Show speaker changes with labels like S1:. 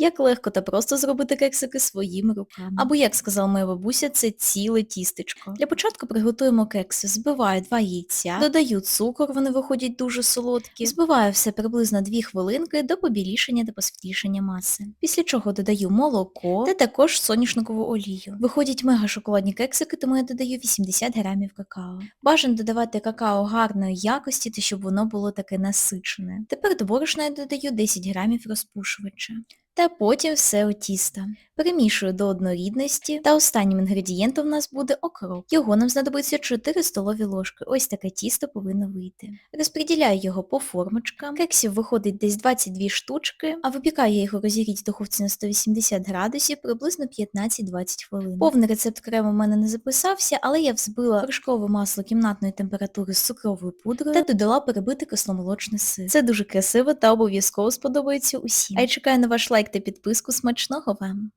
S1: Як легко та просто зробити кексики своїми руками. Або, як сказала моя бабуся, це ціле тістечко. Для початку приготуємо кекси. Збиваю два яйця, додаю цукор, вони виходять дуже солодкі. Збиваю все приблизно 2 хвилинки до побілішення та посвітлішення маси. Після чого додаю молоко та також соняшникову олію. Виходять мега шоколадні кексики, тому я додаю 80 грамів какао. Бажано додавати какао гарної якості та щоб воно було таке насичене. Тепер до борошна я додаю 10 грамів розпушувача. Та потім все у тіста. Перемішую до однорідності та останнім інгредієнтом в нас буде окроп. Його нам знадобиться 4 столові ложки. Ось таке тісто повинно вийти. Розподіляю його по формочкам. Кексів виходить десь 22 штучки, а випікаю я їх у розігрітій духовці на 180 градусів приблизно 15-20 хвилин. Повний рецепт крему в мене не записався, але я взбила вершкове масло кімнатної температури з цукровою пудрою та додала перебити кисломолочний сир. Це дуже красиво та обов'язково сподобається усім. А я чекаю на ваш лайк підписку. Смачного вам!